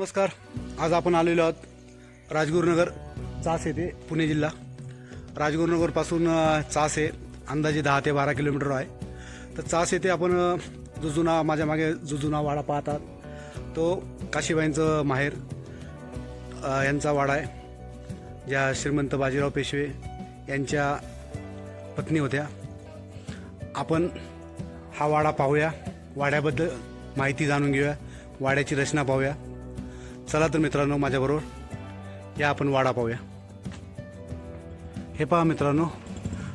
नमस्कार. आज आपण आलेलो आहोत राजगुरुनगर चास येथे पुणे जिल्हा. राजगुरुनगरपासून चास आहे अंदाजे दहा ते बारा किलोमीटर आहे. तर चास येथे आपण अ, जो जुना माझ्या मागे जो जुना वाडा पाहतात. तो काशीबाईंचं माहेर यांचा वाडा आहे. ज्या श्रीमंत बाजीराव पेशवे यांच्या पत्नी होत्या. आपण हा वाडा पाहूया. वाड्याबद्दल माहिती जाणून घेऊया. वाड्याची रचना पाहूया. चला तर मित्रांनो माझ्याबरोबर. या आपण वाडा पाहूया. हे पहा मित्रांनो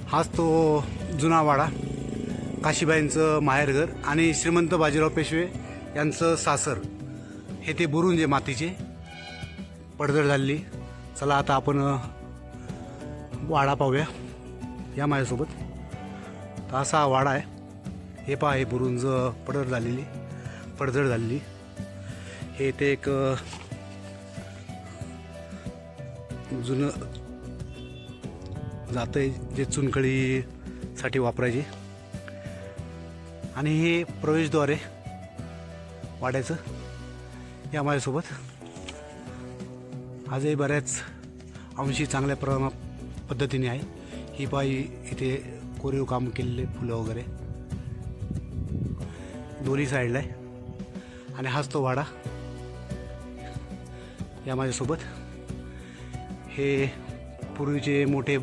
हाच तो जुना वाडा. काशीबाईंचं माहेरघर आणि श्रीमंत बाजीराव पेशवे यांचं सासर. हे ते बुरुंजे मातीचे. पडझड झालेली. चला आता आपण वाडा पाहूया या माझ्यासोबत. तर असा हा वाडा आहे. हे पहा हे बुरुंज पडझड झालेली. पडझड झालेली. हे ते एक जुनं जातं आहे जे चुनखडीसाठी वापरायचे. आणि हे प्रवेशद्वार आहे वाड्याचं या माझ्यासोबत. आजही बऱ्याच अंशी चांगल्या प्रमा पद्धतीने आहे. ही पायी इथे कोरीव काम केलेले फुलं वगैरे. दोन्ही साईडला आहे. आणि हाच तो वाडा या माझ्यासोबत. हे पूर्वीचे मोठे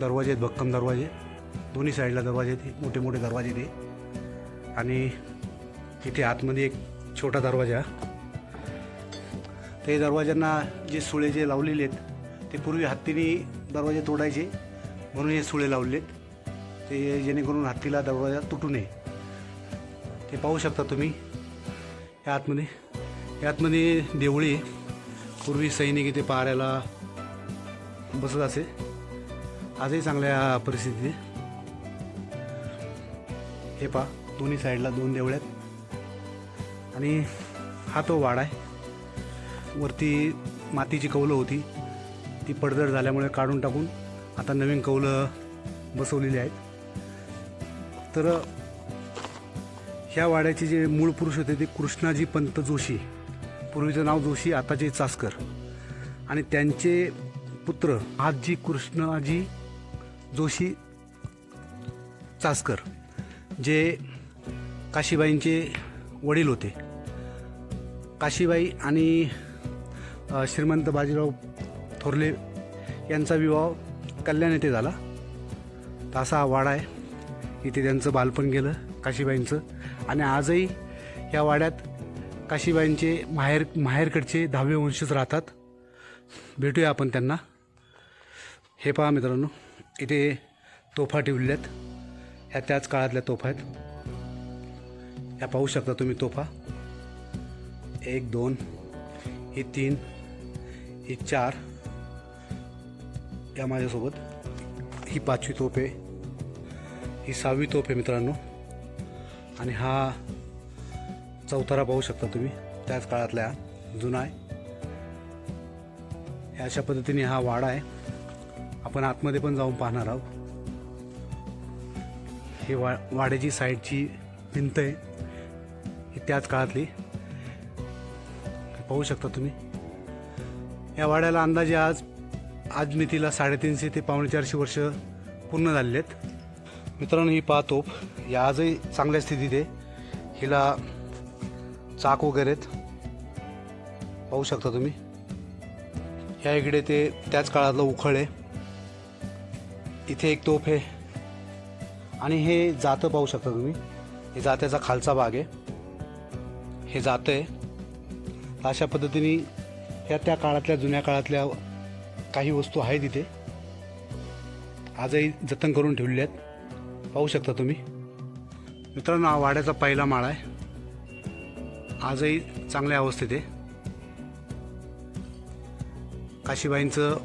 दरवाजे आहेत भक्कम दरवाजे. दोन्ही साईडला दरवाजे आहेत मोठे मोठे दरवाजे ते आणि इथे आतमध्ये एक छोटा दरवाजा. ते दरवाज्यांना जे सुळे जे लावलेले आहेत ते पूर्वी हत्तीने दरवाजे तोडायचे. म्हणून हे सुळे लावले आहेत. ते जेणेकरून हत्तीला दरवाजा तुटू नये. ते पाहू शकता तुम्ही. या आतमध्ये. या आतमध्ये देवळी पूर्वी सैनिक इथे पाहायला बसत असे. आजही चांगल्या परिस्थिती हे पहा दोन्ही साईडला दोन देवळे आहेत आणि हा तो वाडा आहे. वरती मातीची कौलं होती. ती पडझड झाल्यामुळे काढून टाकून आता नवीन कौलं बसवलेली आहेत. तर ह्या वाड्याचे जे मूळ पुरुष होते ते कृष्णाजी पंत जोशी. पूर्वीचं नाव जोशी आताचे चासकर. आणि त्यांचे पुत्र आजी कृष्णाजी जोशी चासकर जे काशीबाईंचे वडील होते. काशीबाई आणि श्रीमंत बाजीराव थोरले यांचा विवाह कल्याण येथे झाला. तासा वाडा आहे. इथे त्यांचं बालपण गेलं काशीबाईंचं. आणि आजही या वाड्यात काशीबाईंचे माहेर माहेरकडचे दहावे वंशज राहतात. भेटूया आपण त्यांना. हे पहा मित्रांनो इथे तोफा ठेवलेल्या आहेत ह्या त्याच काळातल्या तोफा आहेत. ह्या पाहू शकता तुम्ही तोफा. एक दोन ही तीन ही चार या माझ्यासोबत. ही पाचवी तोफ आहे ही सहावी तोफ आहे मित्रांनो. आणि हा चौथारा पाहू शकता तुम्ही त्याच काळातल्या जुना आहे. अशा पद्धतीने हा वाडा आहे. आपण आतमध्ये पण जाऊन पाहणार आहोत. हे वा वाड्याची साईडची भिंत आहे. ही त्याच काळातली. पाहू शकता तुम्ही. या वाड्याला अंदाजे आज आज मितीला साडेतीनशे ते पावणे चारशे वर्ष पूर्ण झालेले आहेत. मित्रांनो ही पाहतो या आजही चांगल्या स्थितीत आहे. हिला चाक वगैरे आहेत. पाहू शकता तुम्ही. ह्या इकडे ते त्याच काळातलं उखळ आहे. इथे एक तोफ आहे. आणि हे जातं पाहू शकता तुम्ही. हे जात्याचा खालचा भाग आहे. हे जातं आहे अशा पद्धतीने ह्या त्या काळातल्या जुन्या काळातल्या काही वस्तू आहेत इथे. आजही जतन करून ठेवलेल्या आहेत. पाहू शकता तुम्ही. मित्रांनो हा वाड्याचा पहिला माळा आहे. आजही चांगल्या अवस्थेत आहे. काशीबाईंचं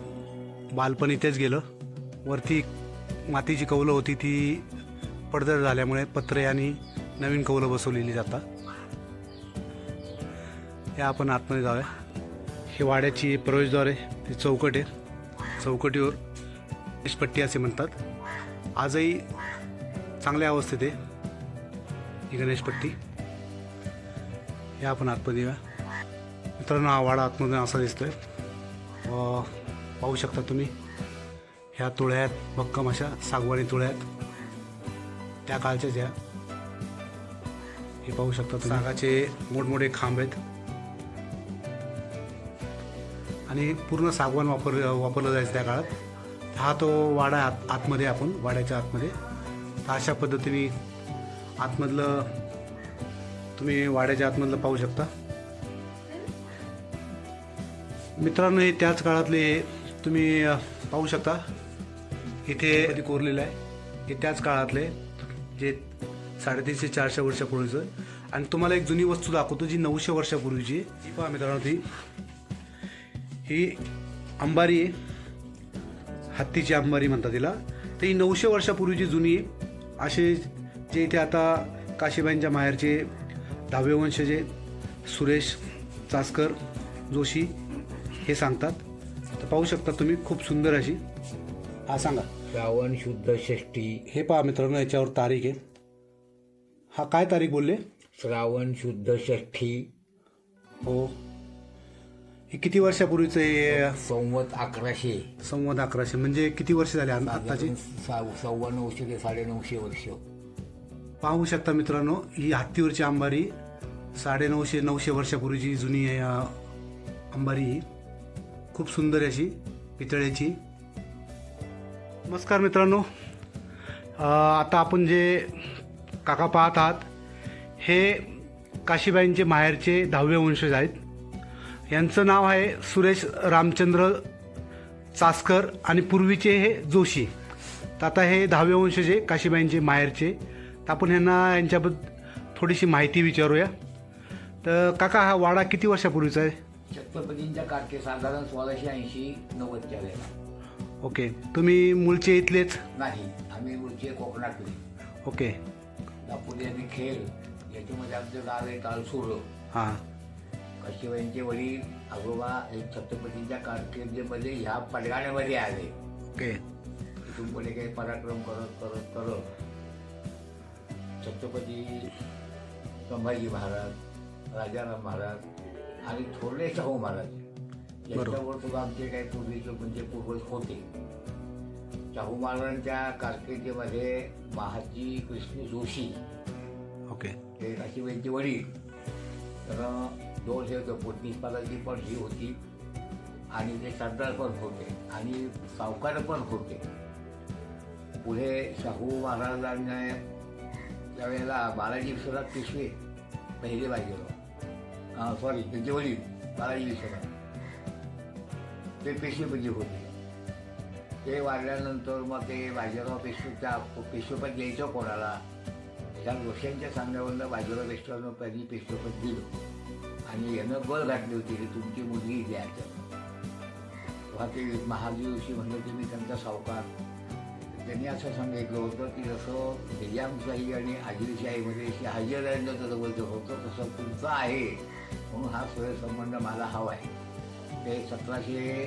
बालपण इथेच गेलं. वरती मातीची कौलं होती ती पडझड झाल्यामुळे पत्रे आणि नवीन कौलं बसवलेली जातात. या आपण आतमध्ये जाऊया. हे वाड्याची प्रवेशद्वार आहे ती चौकट आहे. चौकटीवर गणेशपट्टी असे म्हणतात. आजही चांगल्या अवस्थेत आहे ही गणेशपट्टी. या आपण आतमध्ये येऊया. मित्रांनो हा वाडा आतमधून असा दिसतोय. पाहू शकता तुम्ही. ह्या तुळ्या आहेत भक्कम अशा सागवानी तुळ्या आहेत त्या काळच्या ज्या हे पाहू शकता सागाचे मोठमोठे खांब आहेत. आणि पूर्ण सागवान वापर वापरलं जायचं त्या काळात. हा तो वाडा आहे आत आतमध्ये आपण वाड्याच्या आतमध्ये. तर अशा पद्धतीने आतमधलं तुम्ही वाड्याच्या आतमधलं पाहू शकता. मित्रांनो हे त्याच काळातले तुम्ही पाहू शकता. इथे कोरलेलं आहे. हे त्याच काळातले जे साडेतीनशे चारशे वर्षापूर्वीचं. आणि तुम्हाला एक जुनी वस्तू दाखवतो जी नऊशे वर्षापूर्वीची आहे. ही पहा मित्रांनो ती. ही अंबारी आहे. हत्तीची अंबारी म्हणतात तिला. तर ही नऊशे वर्षापूर्वीची जुनी आहे. असे जे इथे आता काशीबाईंच्या माहेरचे दहावे वंशजे सुरेश चासकर जोशी हे सांगतात. तर पाहू शकता तुम्ही खूप सुंदर अशी. हा सांगा. श्रावण शुद्ध षष्ठी. हे पहा मित्रांनो याच्यावर तारीख आहे. हा काय तारीख बोलले? श्रावण शुद्ध षष्ठी. हो. हे किती वर्षापूर्वीचं हे संवत अकराशे. संवाद अकराशे? म्हणजे किती वर्ष झाले आत- आत्ताची? सव्वा नऊशे ते साडेनऊशे वर्ष. पाहू शकता मित्रांनो ही हत्तीवरची अंबारी साडेनऊशे नऊशे वर्षापूर्वीची जुनी अ, अंबारी ही. खूप सुंदर अशी पितळ्याची नमस्कार मित्रांनो. आता आपण जे काका पाहत आहात हे काशीबाईंचे माहेरचे दहावे वंशज आहेत. यांचं नाव आहे सुरेश रामचंद्र चासकर आणि पूर्वीचे हे जोशी. तर आता हे दहावे वंशजे काशीबाईंचे माहेरचे. तर आपण ह्यांना यांच्याबद्दल थोडीशी माहिती विचारूया. तर काका हा वाडा किती वर्षापूर्वीचा आहे? छत्रपतींच्या काठी साधारण सोळाशे ऐंशी नव्वदच्या वेळेला. ओके. तुम्ही मूळचे इथलेच? नाही आम्ही मूळचे कोकणातले. ओके. दापोली आणि खेळ याच्यामध्ये आमचं गाव आहे तालसूर. हां. काशीबाईंचे वडील आजोबा हे छत्रपतींच्या कारकिर्दीमध्ये ह्या पडगाण्यामध्ये आले. ओके. तिथून पुढे काही पराक्रम करत करत करत छत्रपती संभाजी महाराज राजाराम महाराज आणि थोरले शाहू महाराज. यांच्यावर सुद्धा आमचे काही पूर्वीचे म्हणजे पूर्वज होते. शाहू महाराजांच्या कारकिर्दीमध्ये महाजी कृष्ण जोशी ओके. हे काशीबाईंचे वडील. तर दोन हे होते पोटनीस पालाची पण ही होती आणि ते सरदार पण होते आणि सावकार पण होते. पुढे शाहू महाराजांनी त्यावेळेला बालाजी विश्वनाथ पिशवे पहिले बाजीराव सॉरी त्यांचे वडील बालाजी विश्वनाथ. ते पेशवेपदी होते. ते वाढल्यानंतर मग ते बाजीराव पेशवेच्या पेशवेपद द्यायचं कोणाला? त्या गोष्टींच्या सांगण्यावरनं बाजीराव पेशवानं त्यांनी पेशवेपद दिलं. आणि यानं बळ घातली होती की तुमची मुलगी द्यायचं तेव्हा ते महाजी जोशी म्हणलं की मी त्यांचा सावकार. त्यांनी असं सांगितलं होतं की जसं निजामशाही आणि आदिलशाहीमध्ये शहाजीराजांचं जसं जवळचं होतं तसं तुमचं आहे. म्हणून हा सोय संबंध मला हवा आहे. ते सतराशे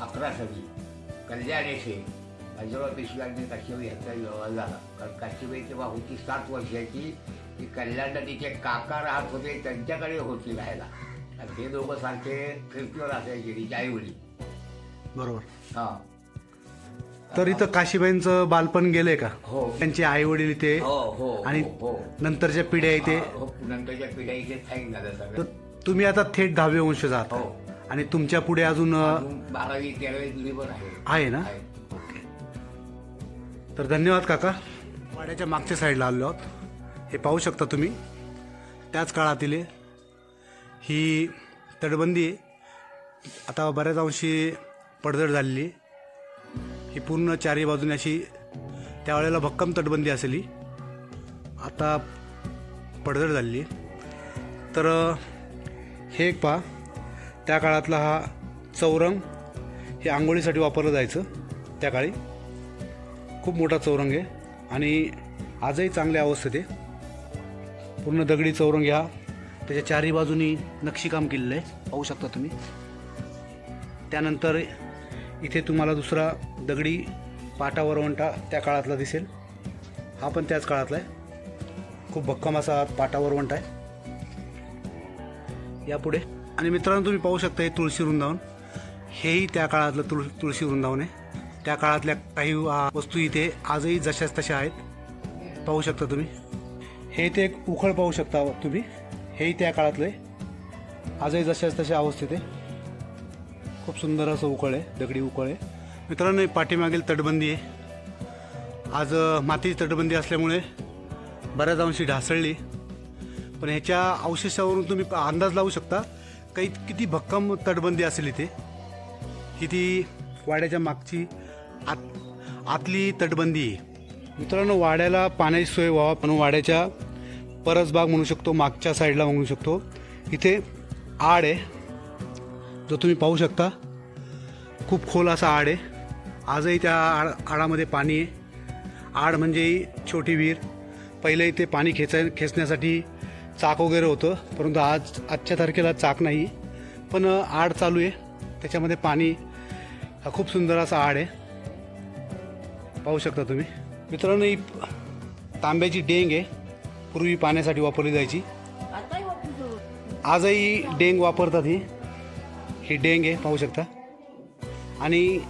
अकरा साली कल्याण येथे बाजीराव पेशव्यांनी काशीबाई ह्याचा व्यवहार झाला. कारण काशीबाई तेव्हा होती सात वर्षाची. ती कल्याणला तिचे काका राहत होते त्यांच्याकडे होती राहायला. आणि हे दोघं सारखे फिरतीवर असायचे तिचे आई वडील बरोबर. हां. तर इथं काशीबाईंचं बालपण गेलंय का? हो. त्यांचे आई वडील इथे हो हो आणि हो नंतरच्या पिढ्या इथे? हो, नंतरच्या पिढ्या इथे स्थायिक झाल्या तर सगळं तुम्ही आता थेट दहावे वंशज आहात हो. आणि तुमच्यापुढे अजून अ, अजून बारावी तेरावी आहे. आहे ना? आहे. तर धन्यवाद काका. वाड्याच्या मागच्या साईडला आलो आहोत. हे पाहू शकता तुम्ही. त्याच काळातील आहे. ही तटबंदी आहे. आता बऱ्याच अंशी पडझड झालेली आहे. ही पूर्ण चारही बाजूने अशी त्यावेळेला भक्कम तटबंदी असेल ही. आता पडझड झालेली आहे. तर हे एक पहा. त्या काळातला हा चौरंग हे आंघोळीसाठी वापरलं जायचं त्या काळी. खूप मोठा चौरंग आहे आणि आजही चांगल्या अवस्थेत आहे पूर्ण दगडी चौरंग ह्या त्याच्या चारही बाजूनी नक्षीकाम केलेलं आहे. पाहू शकता तुम्ही. त्यानंतर इथे तुम्हाला दुसरा दगडी पाटा वरवंटा त्या काळातला दिसेल. हा पण त्याच काळातला आहे. खूप भक्कम असा पाटा वरवंटा आहे. यापुढे. आणि मित्रांनो तुम्ही पाहू शकता हे तुळशी वृंदावन. हेही त्या काळातलं तुळ तुळशी वृंदावन आहे. त्या काळातल्या काही वस्तू इथे आजही जशाच तशा आहेत. पाहू शकता तुम्ही. हे इथे एक उखळ पाहू शकता तुम्ही. हेही त्या काळातलं आहे. आजही जशाच तशा अवस्थेत आहे. खूप सुंदर असं उकळ आहे. दगडी उकळ आहे. मित्रांनो पाठीमागील तटबंदी आहे. आज मातीची तटबंदी असल्यामुळे बऱ्याच अंशी ढासळली. पण ह्याच्या अवशेषावरून तुम्ही अंदाज लावू शकता. काही किती भक्कम तटबंदी असेल इथे. किती वाड्याच्या मागची आत आतली तटबंदी. आहे मित्रांनो वाड्याला पाण्याची सोय व्हावा पण वाड्याच्या परसबाग म्हणू शकतो मागच्या साईडला म्हणू शकतो. इथे आड आहे जो तुम्ही पाहू शकता. खूप खोल असा आड आहे. आजही त्या आड आडामध्ये पाणी आहे. आड म्हणजे छोटी विहीर. पहिले इथे पाणी खेचाय खेचण्यासाठी चाक वगैरे होतं. परंतु आज आजच्या तारखेला चाक नाही. पण आड चालू आहे. त्याच्यामध्ये पाणी हा खूप सुंदर असा आड आहे. पाहू शकता तुम्ही. मित्रांनो ही तांब्याची डेंग आहे. पूर्वी पाण्यासाठी वापरली जायची. आजही डेंग वापरतात ही. ही डेंग आहे पाहू शकता. आणि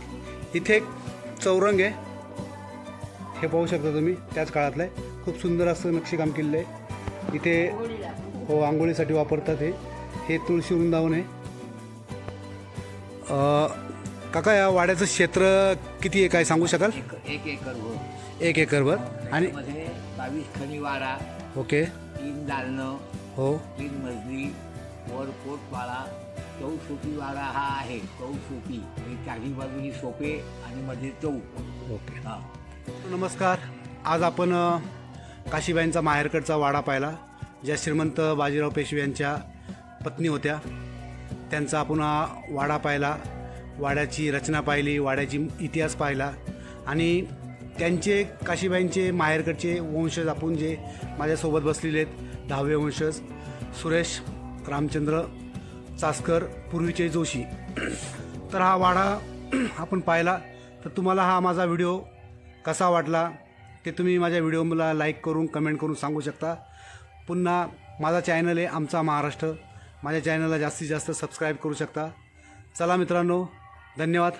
इथे एक चौरंग आहे. हे पाहू शकता तुम्ही. त्याच काळातलं आहे. खूप सुंदर असं नक्षीकाम केलेलं आहे. इथे हो आंघोळीसाठी वापरतात हे. हे तुळशी वृंदावन आहे. काका या वाड्याचं क्षेत्र किती आहे काय सांगू शकाल? एक एक एकर वर. एक एकरभर आणि बावीस खणी वाडा ओके. तीन दालनं हो. तीन मजली वर पोटवाडा चौसोपी वाडा हा आहे. चौसोपी म्हणजे चारी बाजूनी सोपे आणि मध्ये चौक. ओके. हा. नमस्कार. आज आपण अ, काशीबाईंचा माहेरकडचा वाडा पाहिला. ज्या श्रीमंत बाजीराव पेशवे यांच्या पत्नी होत्या त्यांचा पुन्हा वाडा पाहिला वाड्याची रचना पाहिली वाड्याची इतिहास पाहिला. आणि त्यांचे काशीबाईंचे माहेरकडचे वंशज आपण जे माझ्यासोबत बसलेले आहेत दहावे वंशज सुरेश रामचंद्र चासकर पूर्वीचे जोशी. तर हा वाडा आपण पाहिला. तर तुम्हाला हा माझा व्हिडिओ कसा वाटला ते तुम्ही माझ्या व्हिडिओला लाईक करून कमेंट करून सांगू शकता. पुन्हा माझा चॅनल आहे आमचा महाराष्ट्र. माझ्या चॅनलला जास्तीत जास्त सबस्क्राईब करू शकता. चला मित्रांनो धन्यवाद.